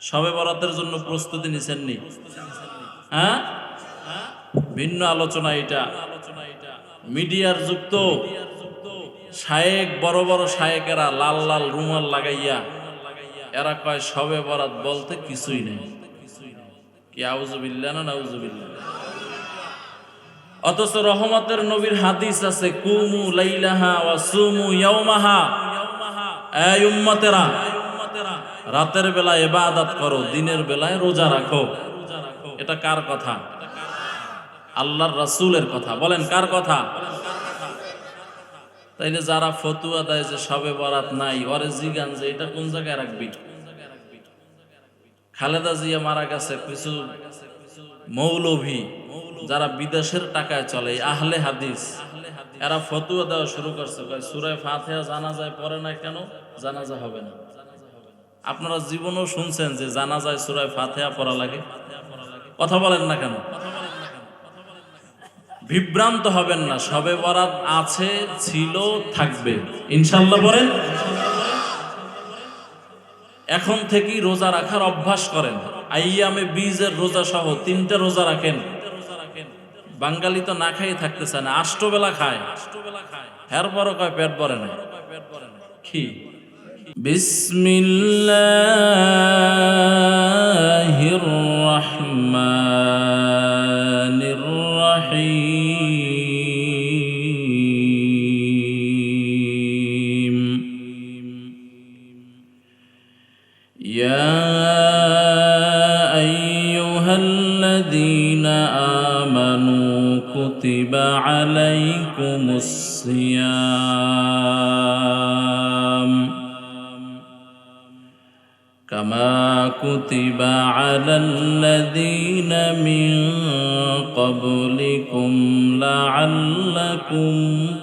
সবে বরাতের জন্য প্রস্তুতি নিছেননি? হ্যাঁ? ভিন্ন আলোচনা এটা। মিডিয়ার যুক্ত শায়েক, বড় বড় শায়েকেরা লাল লাল রুমাল লাগাইয়া এরা কয়, সবে বরাত বলতে কিছুই নেই। কি আউজুবিল্লা না নাউজুবিল্লা অথচ রহমতের নবীর হাদিস আছে, কুমু লাইলাহা ওয়া সুমু ইয়াউমাহা। এই উম্মতেরা রাতের বেলায় ইবাদত করো, দিনের বেলায় রোজা রাখো। এটা কার কথা? আল্লাহর রাসূলের কথা। বলেন, কার কথা? তাইলে যারা ফতুয়া দেয় যে সবে বরাত নাই, ওরে জিগান যে এটা কোন জায়গায় রাখবি? খালেদা জিয়া মারা গেছে, কিছু মৌলভী যারা বিদেশের টাকায় চলে আহলে হাদিস। এরা ফতুয়া দেওয়া শুরু করছে। সুরায় ফাতিহা জানাজায় পড়ে না কেন? জানাজা হবে না। আপনারা জীবনেও শুনছেন যে জানা যায় সুরায় ফাতিহা পড়া লাগে। কথা বলেন না কেন? বিভ্রান্ত হবেন না, সবে বরাত আছে, ছিল, থাকবে। ইনশাল্লাহ বলেন এখন থেকেই রোজা রাখার অভ্যাস করেন। আইয়ামে বীজের রোজা সহ তিনটা রোজা রাখেন। বাঙালি তো না খাই থাকতেছে না, আষ্টবেলা খায়। হের পরও কয় পেট ভরে না? কি? بسم الله الرحمن الرحيم. يا أيها الذين آمنوا كتب عليكم الصيام. كما كتب على الذين من قبلكم لعلكم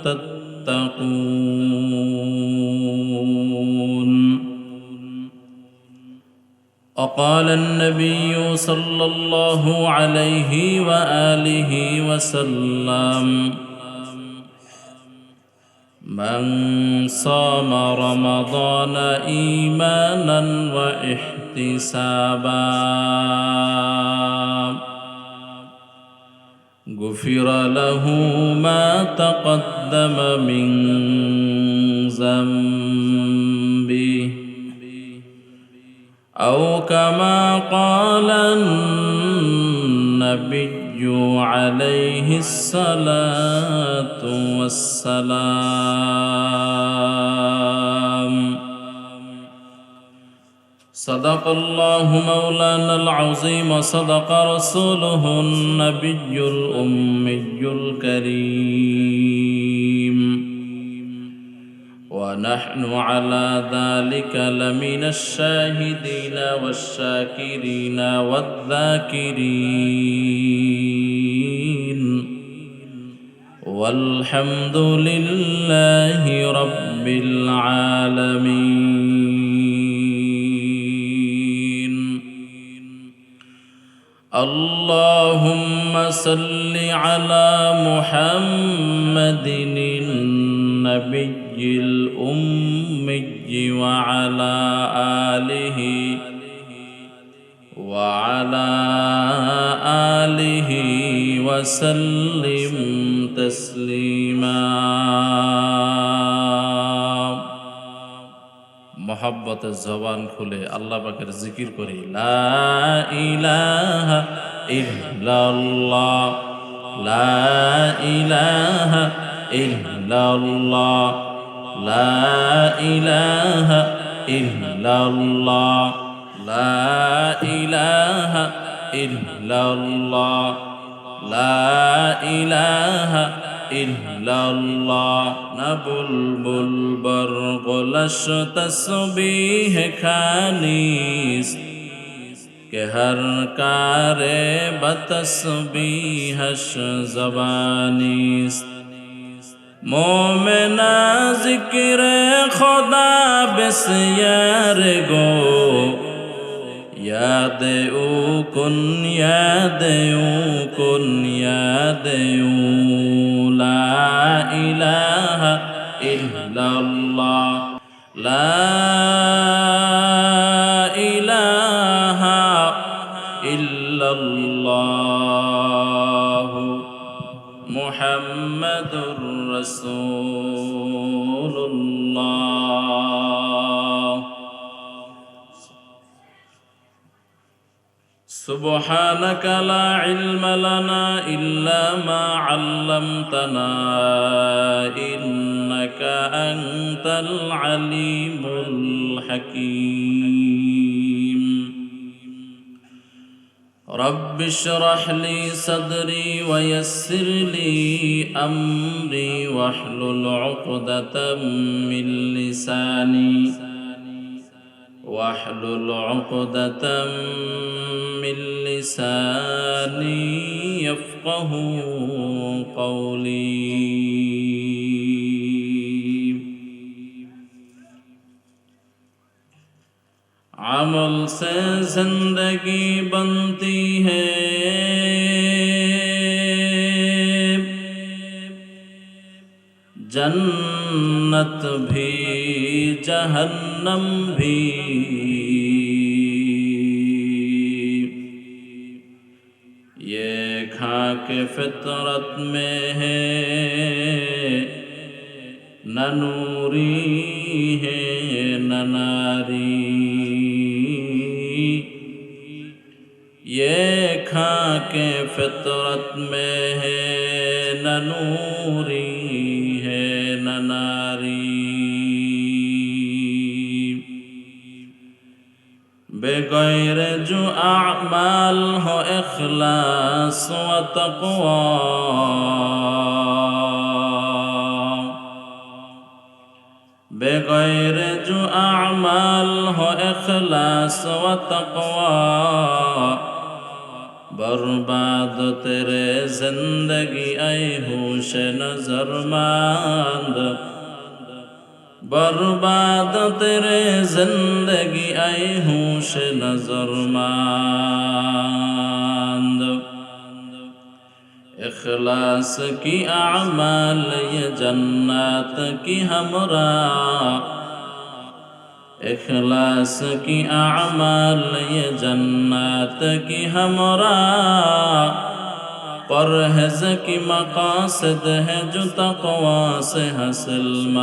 تتقون. وقال النبي صلى الله عليه وآله وسلم من صام رمضان إيمانا وإحتسابا. غفر له ما تقدم من ذنبه. أو كما قال النبي عليه الصلاة والسلام. صدق الله مولانا العظيم وصدق رسوله النبي الأمي الكريم. ونحن على ذلك لمن الشاهدين والشاكرين والذاكرين. والحمد لله رب العالمين. اللهم صل على محمد النبي الأمي وعلى آله وعلى آله وسلم تسليما মহাব্বতের জবান খুলে আল্লাহ পাকের জিকির করি লা ইলাহা ইল্লাল্লাহ লা ইলাহা ইল্লাল্লাহ لا إله إلا الله لا إله إلا الله لا إله إلا الله نبل بلبر غلش تسبیح خانیست کہ ہر کارے بتسبیحش زبانیست মোমেনা জিকিরে খোদা বেসিয়ার গো। ইয়াদে ও কোন ইয়াদে ও কোন ইয়াদে ও। লা ইলাহা ইল্লাল্লাহ। লা رسول الله سبحانك لا علم لنا إلا ما علمتنا إنك أنت العليم الحكيم رب اشرح لي صدري ويسر لي أمري واحلل عقدة من لساني واحلل عقدة من لساني يفقه قولي. अमल से ज़िंदगी बनती है। जन्नत भी, जहन्नम भी। ये खा के फितरत में है, न नूरी है, न नारी। کے فطرت میں ہے نہ نوری ہے نہ ناری بغیر جو اعمال ہو اخلاص و تقوی بغیر جو اعمال ہو اخلاص و تقوی برباد تیرے زندگی اے ہوش نظر ماند برباد تیرے زندگی اے ہوش نظر ماند اخلاص کی اعمال یہ جنت کی ہمراہ اخلاص کی اعمال یہ جنات کی ہمارا پرہز کی مقاصد ہے جو تقوا سے حاصل ماند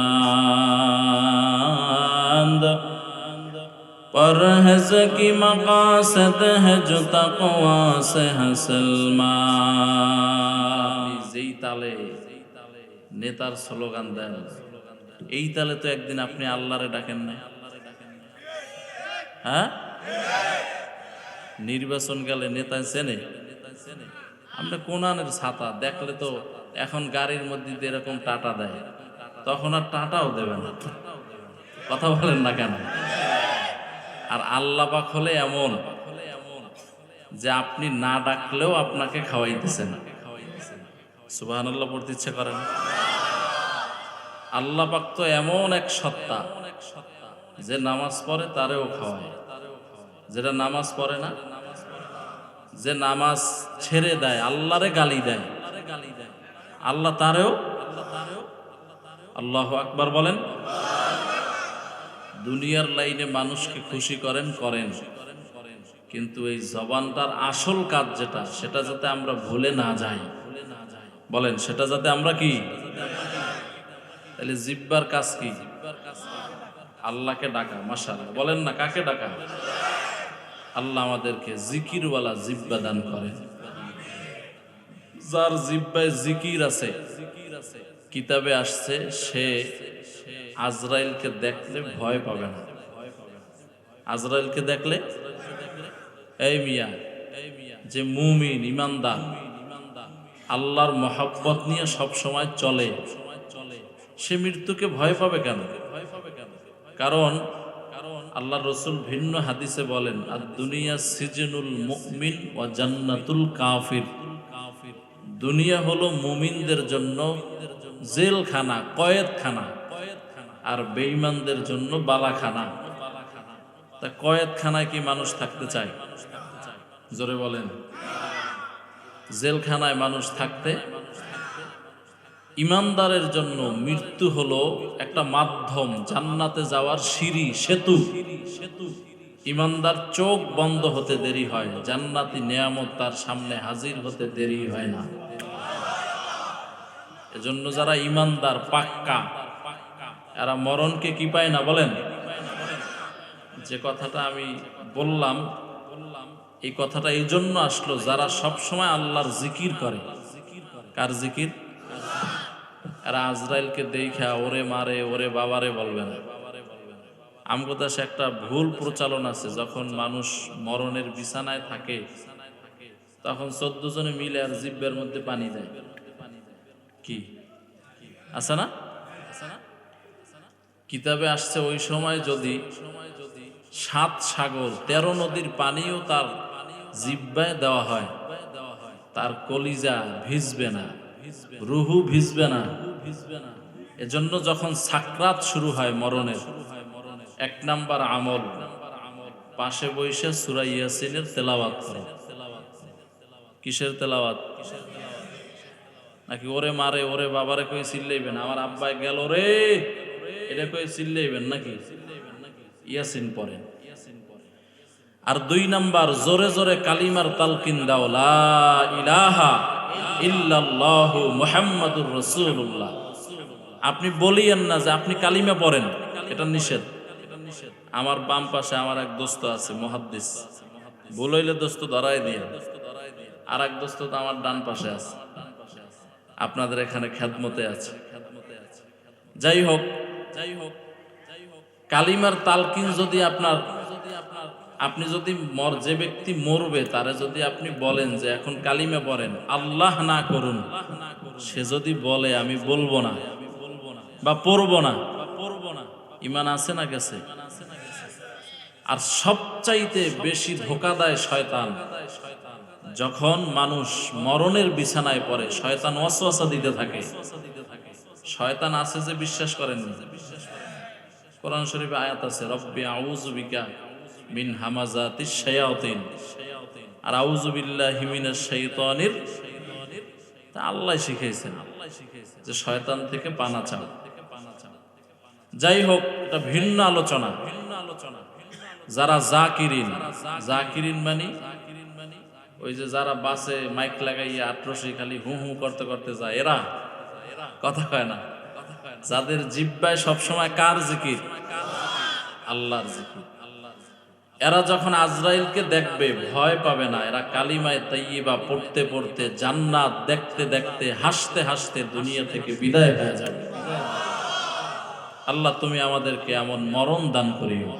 پرہز کی مقاصد ہے جو تقوا سے حاصل ماند যেই তালে নেতার স্লোগান দেন এই তালে তো একদিন আপনি আল্লাহরে ডাকেন না হ্যাঁ? নির্বাচন গেলে নেতা চেনে। আমরা কোনানের ছাতা, দেখলে তো এখন গাড়ির মধ্যে দিয়ে এরকম টাটা দেয়। তখন আর টাটাও দেবে না। কথা বলেন না কেন? আর আল্লাহ পাক হলে এমন যে আপনি না ডাকলেও আপনাকে খাওয়াই খাওয়াইতেছেন সুবাহান আল্লাহ পড়তে ইচ্ছে করেন আল্লাহ পাক তো এমন এক সত্তা যে নামাজ পড়ে তারেও খাওয়ায়। যেটা নামাজ পড়ে না, যে নামাজ ছেড়ে দেয়, আল্লাহরে গালি দেয়, আল্লাহ তারেও, আল্লাহ আকবার বলেন, দুনিয়ার লাইনে মানুষকে খুশি করেন করেন। কিন্তু এই জবানটার আসল কাজ যেটা, সেটা যাতে আমরা ভুলে না যাই। বলেন, সেটা যাতে আমরা কি? তাহলে জিব্বার কাজ কি? আল্লাহকে ডাকা, মাশাআল্লাহ। বলেন না, কাকে ডাকা? আল্লাহ আমাদেরকে জিকিরওয়ালা জিব্বা দান করেন। যার জিব্বায় জিকির আছে, কিতাবে আসছে, সে আজরাইলকে দেখলে ভয় পাবে না। আজরাইলকে দেখলে? এই মিয়া, যে মুমিন, ইমানদার, আল্লাহর মহাব্বত নিয়ে সব সময় চলে, সে মৃত্যুকে ভয় পাবে কেন? কারণ আল্লাহ রসুল ভিন্ন হাদিসে বলেন আর দুনিয়া সিজনুল মুমিন ও জান্নাতুল কাফির। দুনিয়া হলো মুমিনদের জন্য জেলখানা, কয়েদখানা, আর বেঈমানদের জন্য বালাখানা। তা কয়েদখানায় কি মানুষ থাকতে চায়? জোরে বলেন। জেলখানায় মানুষ থাকতে ইমানদারের জন্য মৃত্যু হলো একটা মাধ্যম, জান্নাতে যাওয়ার সিঁড়ি, সেতু। সেতু ইমানদার চোখ বন্ধ হতে দেরি হয়, জান্নাতি নিয়ামত তার সামনে হাজির হতে দেরি হয় না। এজন্য যারা ইমানদার, পাক্কা, এরা মরণকে কি পায় না বলেন? যে কথাটা আমি বললাম, এই কথাটা এই জন্য আসলো যারা সবসময় আল্লাহর জিকির করে। কার জিকির? এরা আজরাইলকে দেখা ওরে মারে, ওরে বাবারে বলবে না। আমগো দেশে একটা ভুল প্রচালন আছে, যখন মানুষ মরণের বিছানায় থাকে, তখন চোদ্দ জনে মিলে আর জিব্বের মধ্যে পানি দেয়। কি? আছে না? কিতাবে আসছে ওই সময় যদি সাত সাগর, তেরো নদীর পানিও তার জিব্বায় দেওয়া হয়, তার কলিজা ভিজবে না। রুহু ভিজবে না। এজন্য যখন সাকরাত শুরু হয় মরণের, এক নাম্বার আমল। পাশে বসে সুরা ইয়াসিনের তেলাওয়াত কিসের তেলাওয়াত? নাকি ওরে মারে, ওরে বাবারে কই চিল্লাইবেন? আমার আব্বাই গেল রে। এটা কই চিল্লাইবেন নাকি? ইয়াসিন পড়েন আর দুই নাম্বার, জোরে জোরে কালিমার তালকিন দাও। লা ইলাহা আপনি বলিয়েন না যে আপনি কালিমা পড়েন। এটা নিষেধ। আমার বাম পাশে আমার এক দোস্ত আছে, মুহাদ্দিস। বলইলে দোস্ত ধরাই দিয়ে। আর এক দোস্ত তো আমার ডান পাশে আছে। আপনাদের এখানে খ্যাতমতে আছে। যাই হোক যাই হোক, কালিমার তালকিন যদি আপনার আপনি যদি মর, যে ব্যক্তি মরবে, তারে যদি আপনি বলেন যে, এখন কালিমে পড়েন, আল্লাহ না করুন। সে যদি বলে, আমি বলব না বা পড়ব না। ইমান আছে না গেছে? আর সবচাইতে বেশি ধোকা দেয় শয়তান যখন মানুষ মরণের বিছানায় পড়ে, শয়তান ওয়াসওয়াসা দিতে থাকে। শয়তান আছে যে বিশ্বাস করেন কোরআন শরীফে আয়াত আছে, রব্বি আউযু বিকা মিন হামাজাতিশ শায়াতিন। আর আউযু বিল্লাহি মিনাশ শাইতানির তা আল্লাহ শিখাইছেন যে শয়তান থেকে পানা চাও। যাই হোক এটা ভিন্ন আলোচনা ভিন্ন আলোচনা। যারা জাকিরিন জাকিরিন মানে ওই যে যারা বাসে মাইক লাগাইয়া আট্রসি খালি হু হু করতে করতে যায়, এরা কথা কয় না। যাদের জিব্বায় সবসময় কার জিকির? আল্লাহর জিকির। এরা যখন আজরাইলকে দেখবে, ভয় পাবে না। এরা কালিমায় তাইয়িবা পড়তে পড়তে, জান্নাত দেখতে দেখতে, হাসতে হাসতে দুনিয়া থেকে বিদায় হয়ে যাবে। আল্লাহ, তুমি আমাদেরকে এমন মরণ দান করিও।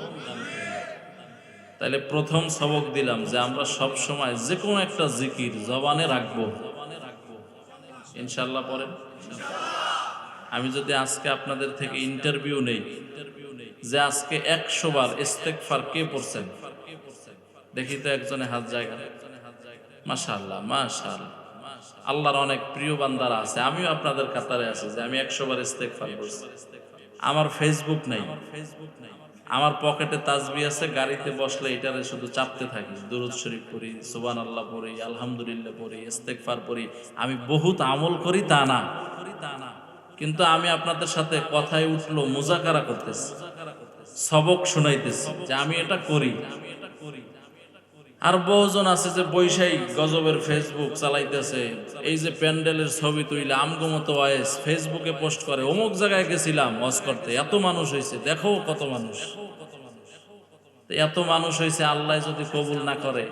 তাহলে প্রথম সবক দিলাম যে আমরা সব সময় যে কোনো একটা জিকির জবানে রাখব। ইনশাল্লাহ পরে। আমি যদি আজকে আপনাদের থেকে ইন্টারভিউ নেই যে আজকে একশো বার ইস্তেকফার কে পড়ছেন? দেখি তো একজনে হাত জায়গা মাশাল্লাহ মাশাল্লাহ আল্লাহর অনেক প্রিয় বান্দারা আছে। আমিও আপনাদের কাতারে আছি যে আমি একশো বার ইস্তেকফার করছি আমার ফেসবুক নাই। ফেসবুক নাই আমার পকেটে তাজবি আছে, গাড়িতে বসলে এটারে শুধু চাপতে থাকি। দুরুদ শরীফ পড়ি সুবান আল্লাহ পড়ি, আলহামদুলিল্লাহ পড়ি ইস্তেকফার পড়ি। আমি বহুত আমল করি তা না। কিন্তু আমি আপনাদের সাথে কথায় উঠল, মোজাকারা করতেছি। সবক শুনাইতেছি যে আমি এটা করি। আর বহুজন আছে যে বৈশাই গজবের ফেসবুক চালাইতেছে। এই যে প্যান্ডেলের ছবি তুইলে, আমগো মতো ওয়েস ফেসবুকে পোস্ট করে, অমুক জায়গায় গেছিলাম ওয়াজ করতে, এত মানুষ হয়েছে দেখো কত মানুষ। এত মানুষ হয়েছে আল্লাহ যদি কবুল না করে,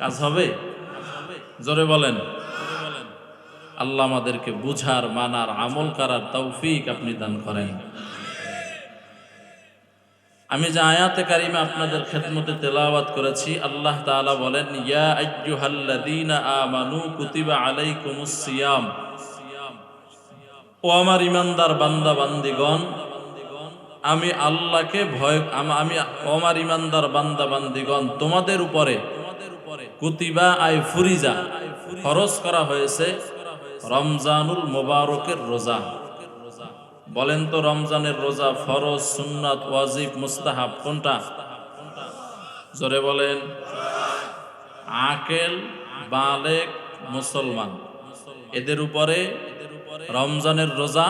কাজ হবে? জোরে বলেন। আল্লাহ আমাদেরকে বুঝার, মানার, আমল করার তৌফিক আপনি দান করেন। আমি যে আয়াতে কারিমে আপনাদের খেদমতে তেলাওয়াত করেছি, আল্লাহ তাআলা বলেন, ইয়া কুতিবা ও আমার ইমানদার বান্দা, বান্দিগণ, আমি আল্লাহকে ভয়, আমি আমার ইমানদার বান্দা, বান্দিগণ, তোমাদের উপরে কুতিবা আই ফুরিজা খরচ করা হয়েছে রমজানুল মোবারকের রোজা। বলেন তো রমজানের রোজা ফরজ, সুন্নাত, ওয়াজিব, মুস্তাহাব, কোনটা? জোরে বলেন। আকেল, বালেক, মুসলমান। এদের উপরে রমজানের রোজা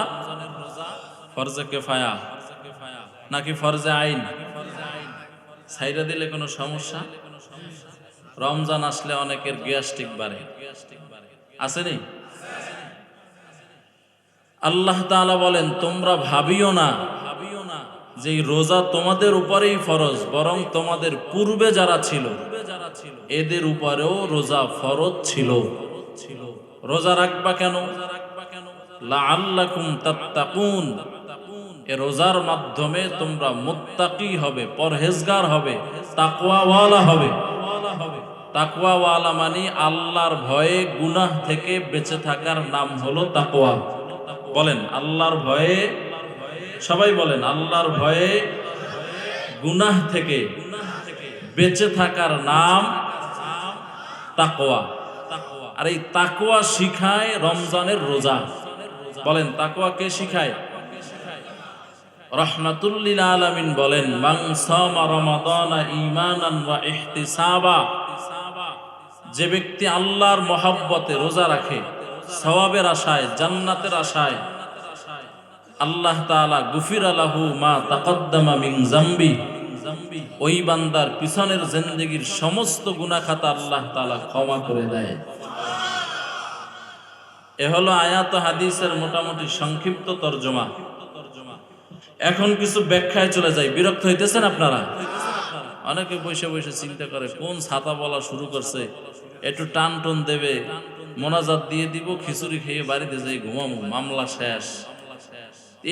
ফরজে কেফায়া নাকি ফরজে আইন? সাইরা দিলে কোনো সমস্যা? রমজান আসলে অনেকের গ্যাস্ট্রিক বাড়ে। আসেনি আল্লাহ তাআলা বলেন, তোমরা ভাবিও না ভাবিও না যে রোজা তোমাদের উপরেই ফরজ, বরং তোমাদের পূর্বে যারা ছিল, এদের উপরেও রোজা ফরজ ছিল। রোজা রাখবা কেন? লাআল্লাকুম তাত্তাকুন। এ রোজার মাধ্যমে তোমরা মুত্তাকি হবে, পরহেজগার হবে, তাকওয়াওয়ালা হবে। তাকওয়াওয়ালা মানে আল্লাহর ভয়ে গুনাহ থেকে বেঁচে থাকার নাম হলো তাকওয়া। বলেন, আল্লাহর ভয়ে, সবাই বলেন, আল্লাহর ভয়ে গুনাহ থেকে বেঁচে থাকার নাম তাকোয়া আর এই তাকওয়া শিখায় রমজানের রোজা। বলেন, তাকওয়া কে শিখায়? রহমাতুল্লিল আলামিন বলেন যে ব্যক্তি আল্লাহর মহাব্বতে রোজা রাখে সওয়াবের আশায়, জান্নাতের আশায়, আল্লাহ তাআলা গুফির আলাহু মা তাকদ্দামা মিন জামবি ওই বান্দার পিছনের জিন্দেগির সমস্ত গুনাহ খাতা আল্লাহ তাআলা ক্ষমা করে দেয়। এ হলো আয়াত হাদিসের মোটামুটি সংক্ষিপ্ত তর্জমা। এখন কিছু ব্যাখ্যায় চলে যাই। বিরক্ত হইতেছেন আপনারা? অনেকে বসে বসে চিন্তা করে, কোন ছাতা বলা শুরু করছে? একটু টান টন দেবে। মোনাজাত দিয়ে দিব, খিচুড়ি খেয়ে বাড়িতে যাই ঘুমামু, মামলা শেষ।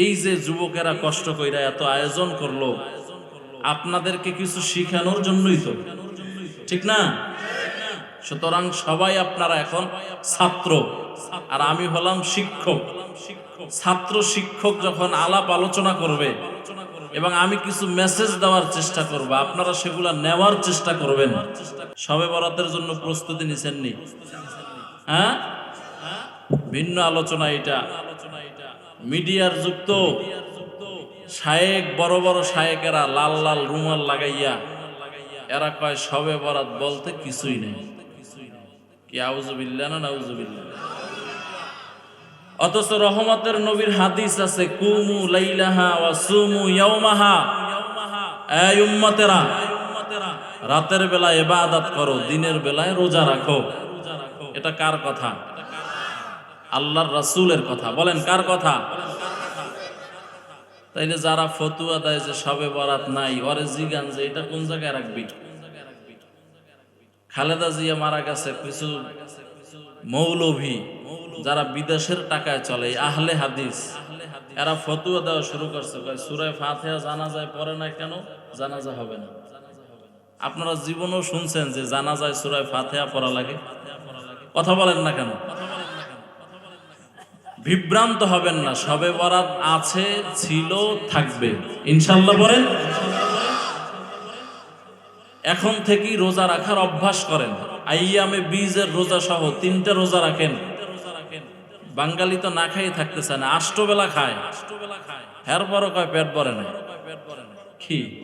এই যে যুবকেরা কষ্ট কইরা এত আয়োজন করল, আপনাদেরকে কিছু শিখানোর জন্যই তো। ঠিক না? সুতরাং সবাই আপনারা এখন ছাত্র, আর আমি হলাম শিক্ষক। ছাত্র শিক্ষক যখন আলাপ আলোচনা করবে, এবং আমি কিছু মেসেজ দেওয়ার চেষ্টা করব, আপনারা সেগুলা নেওয়ার চেষ্টা করবেন। সবে বরাতের জন্য প্রস্তুতি নিছেননি? হ্যাঁ? ভিন্ন আলোচনা এটা। মিডিয়ার যুক্ত শায়েক, বড় বড় শায়েকেরা লাল লাল রুমাল লাগাইয়া এরা কয়, সবে বরাত বলতে কিছুই নেই। কি আউজুবিল্লা না নাউজুবিল্লা অথচ রহমতের নবীর হাদিস আছে, কুমু লাইলাহা ওয়া সুমু ইয়াউমাহা। এই উম্মতেরা, রাতের বেলায় ইবাদত করো, দিনের বেলায় রোজা রাখো। এটা কার কথা? আল্লাহর রাসূলের কথা। বলেন, কার কথা? তাইলে যারা ফতুয়া দেয় যে সবে বরাত নাই, ওরে জিগান যে এটা কোন জায়গায় রাখবি? খালেদা জিয়া মারা গেছে, কিছু মৌলভী যারা বিদেশের টাকায় চলে আহলে হাদিস, এরা ফতুয়া দেওয়া শুরু করছে। সুরায় ফাতিহা জানা যায় পরে না কেন? জানাজা হবে না। আপনারা জীবনও শুনছেন যে জানা যায় সুরায় ফাতিহা পড়া লাগে? কথা বলেন না কেন? বিভ্রান্ত হবেন না, সবে বরাত আছে, ছিল, থাকবে। ইনশাল্লাহ বলেন। এখন থেকেই রোজা রাখার অভ্যাস করেন। আইয়ামে বীজের রোজা সহ তিনটা রোজা রাখেন। বাঙালি তো না খাই থাকতেছে না, আষ্টবেলা খায়। এরপরও কয় পেট ভরে না। কি?